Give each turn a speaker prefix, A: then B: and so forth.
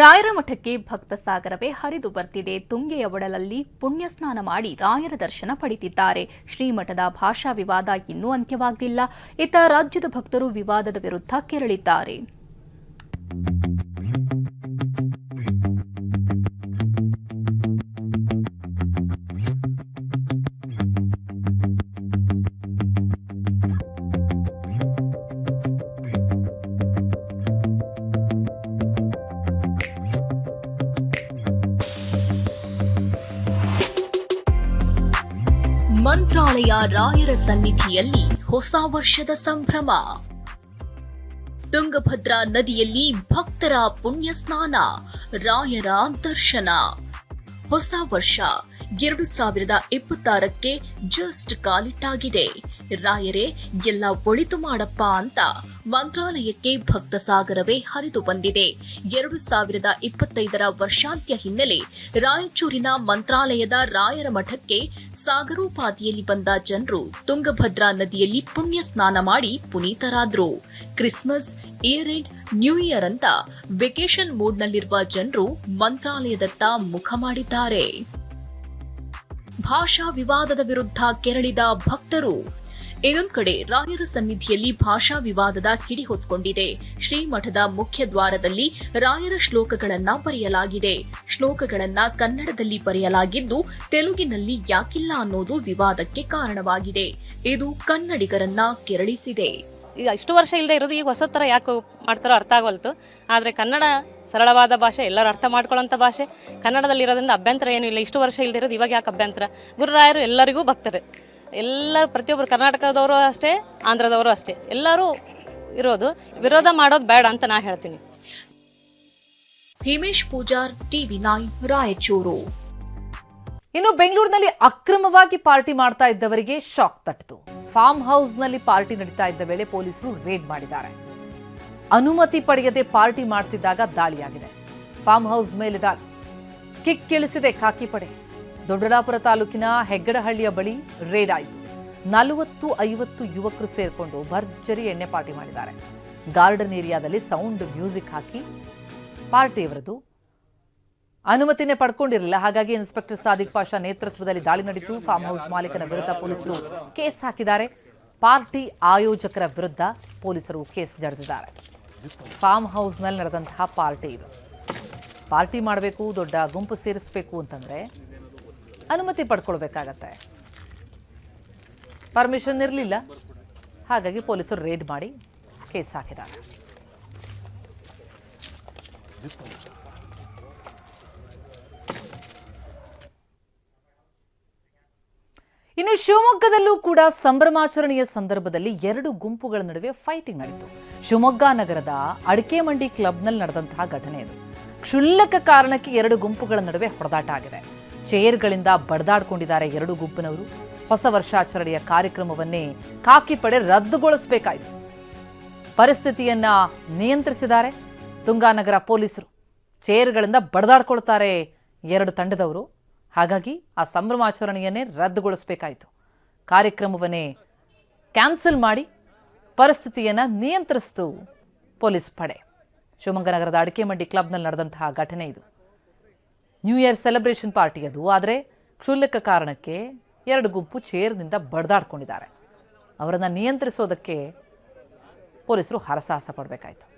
A: ರಾಯರ ಮಠಕ್ಕೆ ಭಕ್ತ ಸಾಗರವೇ ಹರಿದು ಬರ್ತಿದೆ. ತುಂಗೆಯ ಒಡಲಲ್ಲಿ ಪುಣ್ಯ ಸ್ನಾನ ಮಾಡಿ ರಾಯರ ದರ್ಶನ ಪಡೆದಿದ್ದಾರೆ. ಶ್ರೀಮಠದ ಭಾಷಾ ವಿವಾದ ಇನ್ನೂ ಅಂತ್ಯವಾಗಲಿಲ್ಲ ಇತ್ತ ರಾಜ್ಯದ ಭಕ್ತರು ವಿವಾದದ ವಿರುದ್ಧ ಕೆರಳಿದ್ದಾರೆ. ಮಂತ್ರಾಲಯ ರಾಯರ ಸನ್ನಿಧಿಯಲ್ಲಿ ಹೊಸ ವರ್ಷದ ಸಂಭ್ರಮ. ತುಂಗಭದ್ರಾ ನದಿಯಲ್ಲಿ ಭಕ್ತರ ಪುಣ್ಯ ಸ್ನಾನ ರಾಯರ ದರ್ಶನ. ಹೊಸ ವರ್ಷ ಎರಡು ಸಾವಿರದ ಇಪ್ಪತ್ತಾರಕ್ಕೆ ಜಸ್ಟ್ ಕಾಲಿಟ್ಟಾಗಿದೆ. ರಾಯರೇ, ಎಲ್ಲ ಒಳಿತು ಮಾಡಪ್ಪ ಅಂತ ಮಂತ್ರಾಲಯಕ್ಕೆ ಭಕ್ತ ಸಾಗರವೇ ಹರಿದು ಬಂದಿದೆ. ಎರಡು ಸಾವಿರದ ಇಪ್ಪತ್ತೈದರ ವರ್ಷಾಂತ್ಯ ಹಿನ್ನೆಲೆ ರಾಯಚೂರಿನ ಮಂತ್ರಾಲಯದ ರಾಯರ ಮಠಕ್ಕೆ ಸಾಗರೋಪಾದಿಯಲ್ಲಿ ಬಂದ ಜನರು ತುಂಗಭದ್ರಾ ನದಿಯಲ್ಲಿ ಪುಣ್ಯ ಸ್ನಾನ ಮಾಡಿ ಪುನೀತರಾದ್ರು. Christmas, year end, new year ಅಂತ ವೆಕೇಶನ್ ಮೂಡ್ನಲ್ಲಿರುವ ಜನರು ಮಂತ್ರಾಲಯದತ್ತ ಮುಖ ಮಾಡಿದ್ದಾರೆ. ಭಾಷಾ ವಿವಾದದ ವಿರುದ್ಧ ಕೆರಳಿದ ಭಕ್ತರು. ಇನ್ನೊಂದು ಕಡೆ ರಾಯರ ಸನ್ನಿಧಿಯಲ್ಲಿ ಭಾಷಾ ವಿವಾದದ ಕಿಡಿ ಹೊತ್ಕೊಂಡಿದೆ. ಶ್ರೀಮಠದ ಮುಖ್ಯ ದ್ವಾರದಲ್ಲಿ ರಾಯರ ಶ್ಲೋಕಗಳನ್ನ ಬರೆಯಲಾಗಿದೆ. ಶ್ಲೋಕಗಳನ್ನ ಕನ್ನಡದಲ್ಲಿ ಬರೆಯಲಾಗಿದ್ದು ತೆಲುಗಿನಲ್ಲಿ ಯಾಕಿಲ್ಲ ಅನ್ನೋದು ವಿವಾದಕ್ಕೆ ಕಾರಣವಾಗಿದೆ. ಇದು ಕನ್ನಡಿಗರನ್ನ ಕೆರಳಿಸಿದೆ.
B: ಈಗ ಇಷ್ಟು ವರ್ಷ ಇಲ್ಲದೆ ಇರೋದು ಈಗ ಹೊಸ ಥರ ಯಾಕೆ ಮಾಡ್ತಾರೋ ಅರ್ಥ ಆಗೋಲ್ತು. ಆದರೆ ಕನ್ನಡ ಸರಳವಾದ ಭಾಷೆ ಎಲ್ಲರೂ ಅರ್ಥ ಮಾಡ್ಕೊಳ್ಳೋಂಥ ಭಾಷೆ. ಕನ್ನಡದಲ್ಲಿ ಇರೋದ್ರಿಂದ ಅಭ್ಯಂತರ ಏನೂ ಇಲ್ಲ. ಇಷ್ಟು ವರ್ಷ ಇಲ್ಲದೆ ಇರೋದು ಇವಾಗ ಯಾಕೆ ಅಭ್ಯಂತರ? ಗುರುರಾಯರು ಎಲ್ಲರಿಗೂ ಭಕ್ತರು. ಎಲ್ಲರೂ ಪ್ರತಿಯೊಬ್ಬರು ಕರ್ನಾಟಕದವರು ಅಷ್ಟೇ ಆಂಧ್ರದವರು ಅಷ್ಟೇ. ಎಲ್ಲರೂ ಇರೋದು ವಿರೋಧ ಮಾಡೋದು ಬೇಡ ಅಂತ ನಾ ಹೇಳ್ತೀನಿ.
A: Himesh Pujar TV nine Raichur.
C: ಇನ್ನು ಬೆಂಗಳೂರಿನಲ್ಲಿ ಅಕ್ರಮವಾಗಿ ಪಾರ್ಟಿ ಮಾಡ್ತಾ ಇದ್ದವರಿಗೆ ಶಾಕ್ ತಟ್ಟಿತು. ಫಾರ್ಮ್ ಹೌಸ್ನಲ್ಲಿ ಪಾರ್ಟಿ ನಡೀತಾ ಇದ್ದ ವೇಳೆ ಪೊಲೀಸರು ರೇಡ್ ಮಾಡಿದ್ದಾರೆ. ಅನುಮತಿ ಪಡೆಯದೆ ಪಾರ್ಟಿ ಮಾಡ್ತಿದ್ದಾಗ ದಾಳಿಯಾಗಿದೆ. ಫಾರ್ಮ್ ಹೌಸ್ ಮೇಲೆ ದಾಳಿ ಕಿಕ್ಕಿಳಿಸಿದೆ ಖಾಕಿ ಪಡೆ. ತಾಲೂಕಿನ ಹೆಗ್ಗಡಹಳ್ಳಿಯ ಬಳಿ ರೇಡ್ ಆಯಿತು. ನಲವತ್ತು ಐವತ್ತು ಯುವಕರು ಸೇರಿಕೊಂಡು ಭರ್ಜರಿ ಎಣ್ಣೆ ಪಾರ್ಟಿ ಮಾಡಿದ್ದಾರೆ. ಗಾರ್ಡನ್ ಏರಿಯಾದಲ್ಲಿ ಸೌಂಡ್ ಮ್ಯೂಸಿಕ್ ಹಾಕಿ ಪಾರ್ಟಿಯವರದು ಅನುಮತಿನೇ ಪಡ್ಕೊಂಡಿರಲಿಲ್ಲ. ಹಾಗಾಗಿ ಇನ್ಸ್ಪೆಕ್ಟರ್ ಸಾದಿಕ್ ಪಾಷಾ ನೇತೃತ್ವದಲ್ಲಿ ದಾಳಿ ನಡೆಯಿತು ಫಾರ್ಮ್ ಹೌಸ್ ಮಾಲೀಕನ ವಿರುದ್ಧ ಪೊಲೀಸರು ಕೇಸ್ ಹಾಕಿದ್ದಾರೆ. ಪಾರ್ಟಿ ಆಯೋಜಕರ ವಿರುದ್ಧ ಪೊಲೀಸರು ಕೇಸ್ ಜಡಿದಿದ್ದಾರೆ. ಫಾರ್ಮ್ ಹೌಸ್ನಲ್ಲಿ ನಡೆದಂತಹ ಪಾರ್ಟಿ ಇದು. ಪಾರ್ಟಿ ಮಾಡಬೇಕು, ದೊಡ್ಡ ಗುಂಪು ಸೇರಿಸಬೇಕು ಅಂತಂದರೆ ಅನುಮತಿ ಪಡ್ಕೊಳ್ಬೇಕಾಗತ್ತೆ. ಪರ್ಮಿಷನ್ ಇರಲಿಲ್ಲ. ಹಾಗಾಗಿ ಪೊಲೀಸರು ರೇಡ್ ಮಾಡಿ ಕೇಸ್ ಹಾಕಿದ್ದಾರೆ. ಇನ್ನು ಶಿವಮೊಗ್ಗದಲ್ಲೂ ಕೂಡ ಸಂಭ್ರಮಾಚರಣೆಯ ಸಂದರ್ಭದಲ್ಲಿ ಎರಡು ಗುಂಪುಗಳ ನಡುವೆ ಫೈಟಿಂಗ್ ನಡೆಯಿತು ಶಿವಮೊಗ್ಗ ನಗರದ ಅಡಿಕೆ ಮಂಡಿ ಕ್ಲಬ್ನಲ್ಲಿ ನಡೆದಂತಹ ಘಟನೆ ಇದು. ಕ್ಷುಲ್ಲಕ ಕಾರಣಕ್ಕೆ ಎರಡು ಗುಂಪುಗಳ ನಡುವೆ ಹೊಡೆದಾಟ ಆಗಿದೆ. ಚೇರ್ಗಳಿಂದ ಬಡದಾಡ್ಕೊಂಡಿದ್ದಾರೆ ಎರಡು ಗುಂಪಿನವರು. ಹೊಸ ವರ್ಷಾಚರಣೆಯ ಕಾರ್ಯಕ್ರಮವನ್ನೇ ಖಾಕಿ ಪಡೆ ರದ್ದುಗೊಳಿಸಬೇಕಾಯಿತು. ಪರಿಸ್ಥಿತಿಯನ್ನ ನಿಯಂತ್ರಿಸಿದ್ದಾರೆ. ತುಂಗಾನಗರ ಪೊಲೀಸರು. ಚೇರ್ಗಳಿಂದ ಬಡದಾಡ್ಕೊಳ್ತಾರೆ ಎರಡು ತಂಡದವರು. ಹಾಗಾಗಿ ಆ ಸಂಭ್ರಮಾಚರಣೆಯನ್ನೇ ರದ್ದುಗೊಳಿಸಬೇಕಾಯಿತು. ಕಾರ್ಯಕ್ರಮವನ್ನೇ ಕ್ಯಾನ್ಸಲ್ ಮಾಡಿ ಪರಿಸ್ಥಿತಿಯನ್ನು ನಿಯಂತ್ರಿಸಿತು ಪೊಲೀಸ್ ಪಡೆ. ಶಿವಮೊಗ್ಗ ನಗರದ ಅಡಿಕೆಮಂಡಿ ಕ್ಲಬ್ನಲ್ಲಿ ನಡೆದಂತಹ ಘಟನೆ ಇದು. ನ್ಯೂ ಇಯರ್ ಸೆಲೆಬ್ರೇಷನ್ ಪಾರ್ಟಿ ಅದು. ಆದರೆ ಕ್ಷುಲ್ಲಕ ಕಾರಣಕ್ಕೆ ಎರಡು ಗುಂಪು ಚೇರ್ನಿಂದ ಬಡ್ದಾಡ್ಕೊಂಡಿದ್ದಾರೆ. ಅವರನ್ನು ನಿಯಂತ್ರಿಸೋದಕ್ಕೆ ಪೊಲೀಸರು ಹರಸಾಹಸ ಪಡಬೇಕಾಯಿತು.